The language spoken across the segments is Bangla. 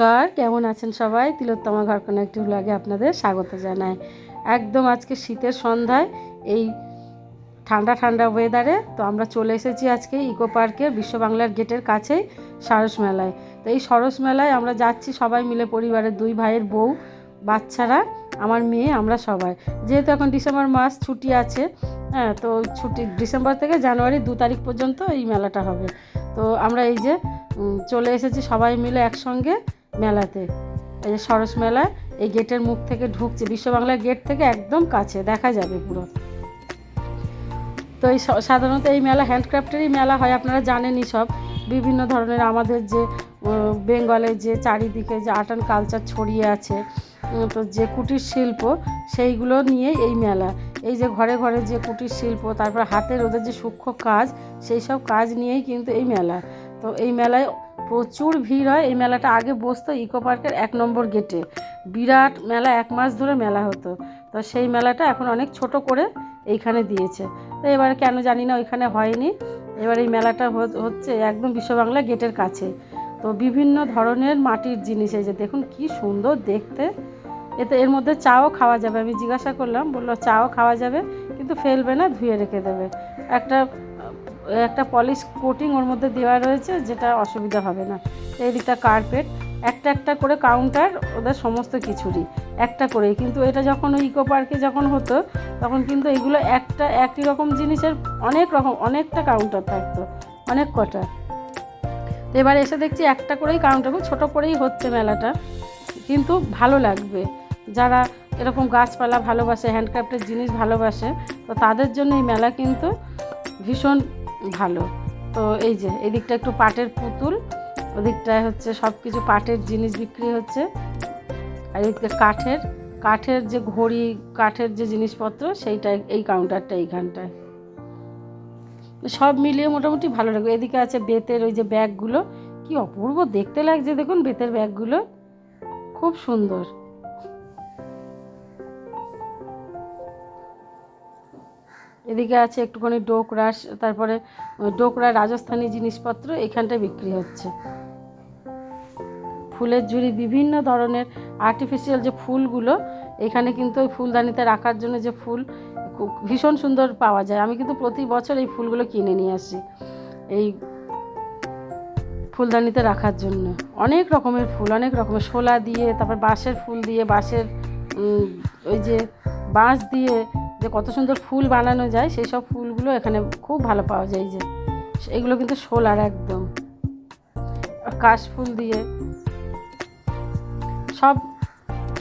নমস্কার, কেমন আছেন সবাই? তিলোত্তমা ঘর একটি ব্লগে আপনাদের স্বাগত জানাই। একদম আজকে শীতের সন্ধ্যায়, এই ঠান্ডা ঠান্ডা ওয়েদারে তো আমরা চলে এসেছি আজকে ইকো পার্কের বিশ্ব বাংলার গেটের কাছেই সারস মেলায়। তো এই সরস মেলায় আমরা যাচ্ছি সবাই মিলে, পরিবারের দুই ভাইয়ের বউ, বাচ্চারা, আমার মেয়ে, আমরা সবাই। যেহেতু এখন ডিসেম্বর মাস, ছুটি আছে হ্যাঁ তো ছুটি, ডিসেম্বর থেকে জানুয়ারি দু তারিখ পর্যন্ত এই মেলাটা হবে। তো আমরা এই যে চলে এসেছি সবাই মিলে একসঙ্গে। মেলাতে। এই যে সরস মেলায় এই গেটের মুখ থেকে ঢুকছে। বিশ্ব বাংলার গেট থেকে একদম কাছে, দেখা যাবে পুরো। তো এই সাধারণত এই মেলা, হ্যান্ডক্রাফটেরই মেলা হয়, আপনারা জানেনই সব। বিভিন্ন ধরনের আমাদের যে বেঙ্গলের যে চারিদিকে যে আর্ট অ্যান্ড কালচার ছড়িয়ে আছে তো যে কুটির শিল্প, সেইগুলো নিয়ে এই মেলা। এই যে ঘরে ঘরে যে কুটির শিল্প, তারপর হাতের ওদের যে সূক্ষ্ম কাজ, সেই সব কাজ নিয়েই কিন্তু এই মেলা। তো এই মেলায় প্রচুর ভিড় হয়। এই মেলাটা আগে বসতো ইকো পার্কের এক নম্বর গেটে। বিরাট মেলা, এক মাস ধরে মেলা হতো। তো সেই মেলাটা এখন অনেক ছোট করে এইখানে দিয়েছে। তো এবার কেন জানি না ওইখানে হয়নি। এবার এই মেলাটা হচ্ছে একদম বিশ্ব বাংলা গেটের কাছে। তো বিভিন্ন ধরনের মাটির জিনিস, এই যে দেখুন কি সুন্দর দেখতে। এতে এর মধ্যে চাও খাওয়া যাবে। আমি জিজ্ঞাসা করলাম, বলল চাও খাওয়া যাবে, কিন্তু ফেলবে না, ধুয়ে রেখে দেবে। একটা একটা পলিশ কোটিং ওর মধ্যে দেওয়া রয়েছে, যেটা অসুবিধা হবে না। এই দিকটা কার্পেট একটা একটা করে কাউন্টার ওদের সমস্ত কিছুরই, একটা করেই। কিন্তু এটা যখন ওই ইকো পার্কে যখন হতো, তখন কিন্তু এগুলো একটা একই রকম জিনিসের অনেক রকম, অনেকটা কাউন্টার থাকতো, অনেক কটা। এবার এসে দেখছি একটা করেই কাউন্টার খুব ছোটো করেই হচ্ছে মেলাটা, কিন্তু ভালো লাগবে। যারা এরকম গাছপালা ভালোবাসে হ্যান্ডক্রাফটের জিনিস ভালোবাসে, তো তাদের জন্য এই মেলা কিন্তু ভীষণ ভালো। তো এই যে, এদিকটা একটু পাটের পুতুল, ওদিকটায় হচ্ছে সব কিছু পাটের জিনিস বিক্রি হচ্ছে। আর এদিকে কাঠের কাঠের যে ঘড়ি, কাঠের যে জিনিসপত্র, সেইটা এই কাউন্টারটা এইখানটায়। সব মিলিয়ে মোটামুটি ভালো লাগবে এদিকে আছে বেতের ওই যে ব্যাগগুলো। কি অপূর্ব দেখতে লাগছে দেখুন বেতের ব্যাগগুলো। খুব সুন্দর। এদিকে আছে একটুখানি ডোকরা, তারপরে ডোকরা রাজস্থানি জিনিসপত্র এখানটায় বিক্রি হচ্ছে। ফুলের ঝুড়ি বিভিন্ন ধরনের আর্টিফিশিয়াল যে ফুলগুলো, এখানে কিন্তু ওই ফুলদানিতে রাখার জন্য যে ফুল ভীষণ সুন্দর পাওয়া যায়। আমি কিন্তু প্রতি বছর এই ফুলগুলো কিনে নিয়ে আসি এই ফুলদানিতে রাখার জন্য। অনেক রকমের ফুল, অনেক রকমের শোলা দিয়ে, তারপর বাঁশের ফুল দিয়ে, বাঁশের ওই যে বাঁশ দিয়ে যে কত সুন্দর ফুল বানানো যায়, সেই সব ফুলগুলো এখানে খুব ভালো পাওয়া যায় যে। এগুলো কিন্তু শোলার একদম। কাশ ফুল দিয়ে। সব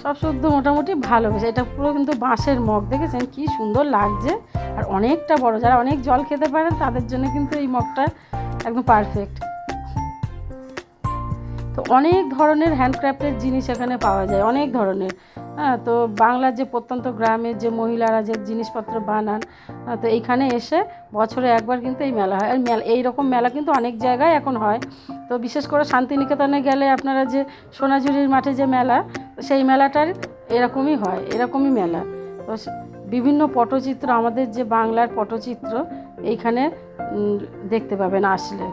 সব শুদ্ধ মোটামুটি ভালো বেশ এটা পুরো কিন্তু বাঁশের মগ, দেখেছেন? কি সুন্দর লাগছে। আর অনেকটা বড়, যারা অনেক জল খেতে পারেন, তাদের জন্য কিন্তু এই মগটা একদম পারফেক্ট তো অনেক ধরনের হ্যান্ডক্রাফটের জিনিস এখানে পাওয়া যায়, অনেক ধরনের। হ্যাঁ তো বাংলার যে প্রত্যন্ত গ্রামের যে মহিলারা যে জিনিসপত্র বানান তো এইখানে এসে বছরে একবার কিন্তু এই মেলা হয়। আর মেলা, এইরকম মেলা কিন্তু অনেক জায়গায় এখন হয়। তো বিশেষ করে শান্তিনিকেতনে গেলে আপনারা যে সোনাঝুরির মাঠে যে মেলা, সেই মেলাটার এরকমই হয়, এরকমই মেলা। তো বিভিন্ন পটচিত্র, আমাদের যে বাংলার পটচিত্র, এইখানে দেখতে পাবেন, আসলে।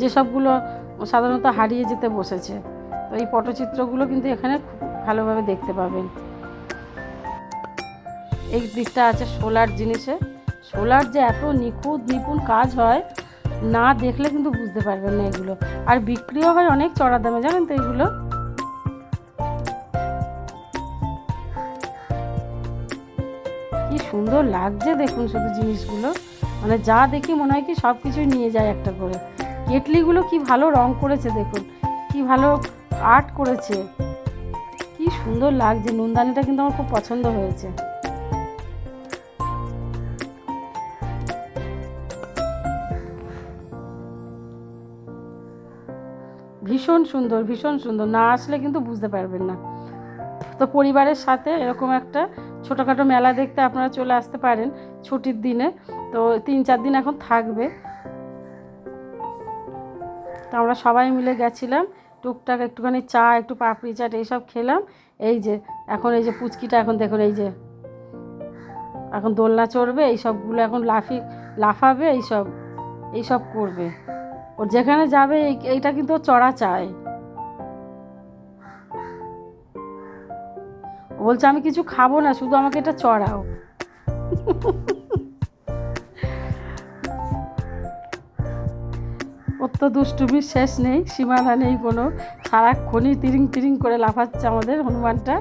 যেসবগুলো সাধারণত হারিয়ে যেতে বসেছে। তো এই পটচিত্রগুলো কিন্তু এখানে খুব ভালোভাবে দেখতে পাবেন। এই দিকটা আছে সোলার জিনিসে। সোলার যে এত নিখুঁত, নিপুণ কাজ হয়, না দেখলে কিন্তু বুঝতে পারবেন না এগুলো। আর বিক্রিও হয় অনেক চড়া দামে, জানেন তো এগুলো? কি সুন্দর লাগছে দেখুন শুধু জিনিসগুলো। মানে যা দেখি মনে হয় কি সব কিছুই নিয়ে যায় একটা করে। কেটলিগুলো কি ভালো রং করেছে দেখুন, কি ভালো আর্ট করেছে। কি সুন্দর লাগছে, নুনদানিটা কিন্তু আমার খুব পছন্দ হয়েছে। ভীষণ সুন্দর ভীষণ সুন্দর, না আসলে কিন্তু বুঝতে পারবেন না। তো পরিবারের সাথে এরকম একটা ছোটোখাটো মেলা দেখতে আপনারা চলে আসতে পারেন ছুটির দিনে। তো তিন চার দিন এখন থাকবে। তো আমরা সবাই মিলে গেছিলাম, টুকটাক একটুখানি চা, একটু পাপড়ি চাট এইসব খেলাম। এই যে, এখন এই যে পুচকিটা, এখন দেখুন এই যে, এখন দোলনা চড়বে, এই সবগুলো এখন লাফি, লাফাবে এইসব এইসব করবে। ওর যেখানে যাবে এইটা কিন্তু চড়া চায়। বলছে, আমি কিছু খাব না, শুধু আমাকে এটা চড়াও। তো দুষ্টুমির শেষ নেই, সীমানা নেই কোনো। সারাক্ষণই তিরিং তিরিং করে লাফাচ্ছে আমাদের হনুমানটা।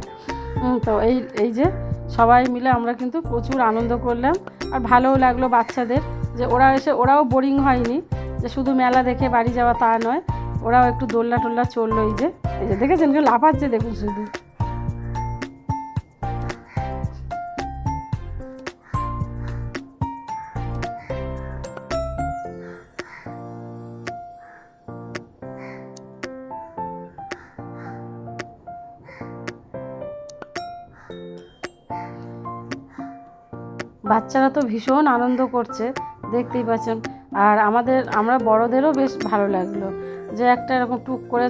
তো এই এই যে সবাই মিলে আমরা কিন্তু প্রচুর আনন্দ করলাম। আর ভালোও লাগল বাচ্চাদের যে ওরা এসে, ওরাও বোরিং হয়নি। যে শুধু মেলা দেখে বাড়ি যাওয়া তা নয়, ওরাও একটু দোল্লা টোল্লা চলল এই যে। এই যে দেখেছেন কেউ লাফাচ্ছে দেখুন শুধু। বাচ্চারা তো ভীষণ আনন্দ করছে, দেখতেই পাচ্ছেন। আর আমাদের, আমরা বড়দেরও বেশ ভালো লাগল যে একটা এরকম টুক করে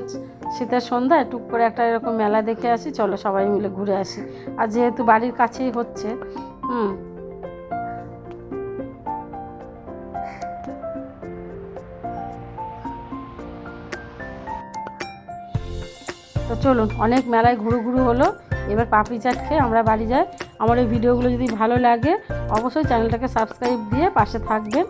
শীতের সন্ধ্যায় টুক করে একটা এরকম মেলা দেখে আসি, চলো সবাই মিলে ঘুরে আসি। আর যেহেতু বাড়ির কাছেই হচ্ছে, হুম। তো চলুন, অনেক মেলায় ঘুরু ঘুরু হলো। এবার পাপড়ি চাট খেয়ে আমরা বাড়ি যাই। আমার এই ভিডিওগুলো যদি ভালো লাগে, অবশ্যই চ্যানেলটাকে সাবস্ক্রাইব দিয়ে পাশে থাকবেন।